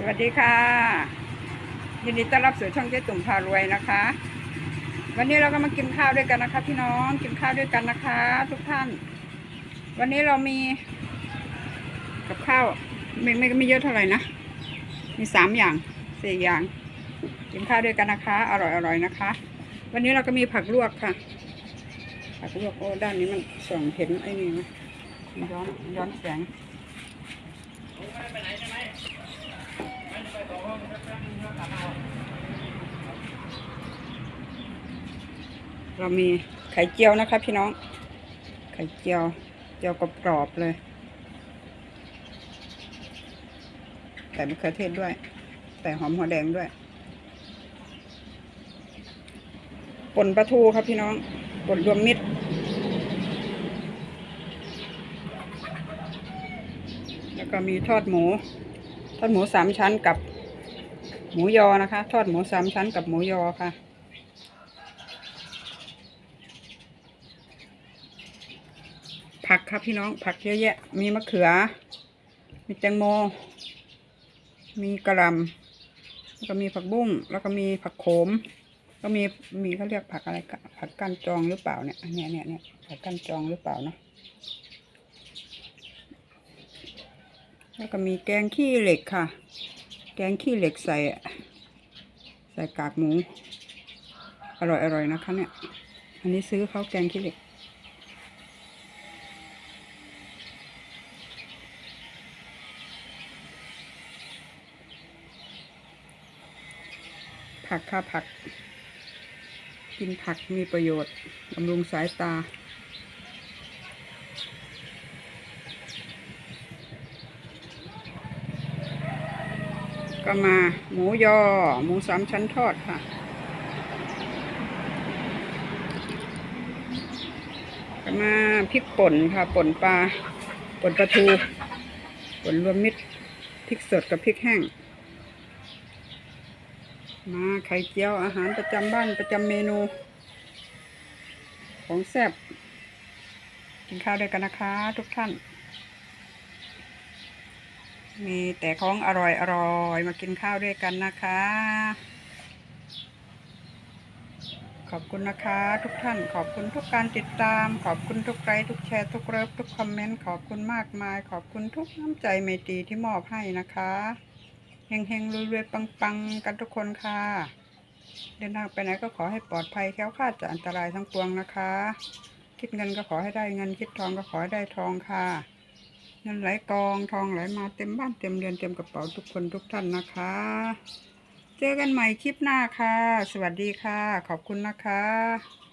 สวัสดีค่ะ ยินดีต้อนรับสู่ช่องเจ๊ตุ่มพารวยนะคะ วันนี้เราก็มากินข้าวด้วยกันนะคะ พี่น้องกินข้าวด้วยกันนะคะ ทุกท่าน วันนี้เรามีกับข้าวไม่ไม่ไม่เยอะเท่าไหร่นะมีสามอย่างสี่อย่าง กินข้าวด้วยกันนะคะ อร่อยอร่อยนะคะ วันนี้เราก็มีผักลวกค่ะ ผักลวกโอ้ด้านนี้มันส่องเห็นไอ้นี่ไหมย้อนย้อนแสง เรามีไข่เจียวนะคะ พี่น้อง ไข่เจียว เจียวกรอบๆเลยใส่มะเขือเทศด้วย ใส่หอมหัวแดงด้วยป่นปลาทูครับพี่น้องป่นรวมมิตรแล้วก็มีทอดหมู ทอดหมูสามชั้นกับหมูยอนะคะ ทอดหมูสามชั้นกับหมูยอค่ะ ผักครับพี่น้องผักเยอะแยะ มีมะเขือ มีแตงโม มีกระลำแล้วก็มีผักบุ้ง แล้วก็มีผักโขม ก็มีมีเขาเรียกผักอะไรผักก้านจองหรือเปล่าเนี่ยอันเนี้ยเนี่ยเนี่ยผักก้านจองหรือเปล่าเนาะแล้วก็มีแกงขี้เหล็กค่ะ แกงขี้เหล็กใส่ ใส่กากหมู อร่อยอร่อยนะคะเนี่ย อันนี้ซื้อเขาแกงขี้เหล็ก ผักค่ะผัก กินผักมีประโยชน์บำรุงสายตา ก็มาหมูยอ หมูสามชั้นทอดค่ะ ก็มาพริกป่นค่ะ ป่นปลา ป่นปลาทู ป่นรวมมิตรพริกสดกับพริกแห้ง มาไข่เจียวอาหารประจำบ้านประจำเมนู ของแซ่บกินข้าวด้วยกันนะคะ ทุกท่าน มีแต่ของอร่อยอร่อยมากินข้าวด้วยกันนะคะ ขอบคุณนะคะ ทุกท่าน ขอบคุณทุกการติดตาม ขอบคุณทุกไลค์ทุกแชร์ทุกเลิฟทุกคอมเมนต์ขอบคุณมากมาย ขอบคุณทุกน้ำใจเมตรีที่มอบให้นะคะ เฮงเฮงรวยๆปังๆ กันทุกคนค่ะ เดินทางไปไหนก็ขอให้ปลอดภัยแคล้วคลาดจากอันตรายทั้งปวงนะคะ คิดเงินก็ขอให้ได้เงินคิดทองก็ขอให้ได้ทองค่ะ เงินไหลกองทองไหลมาเต็มบ้านเต็มเรือนเต็มกระเป๋าทุกคนทุกท่านนะคะ เจอกันใหม่คลิปหน้าค่ะ สวัสดีค่ะ ขอบคุณนะคะ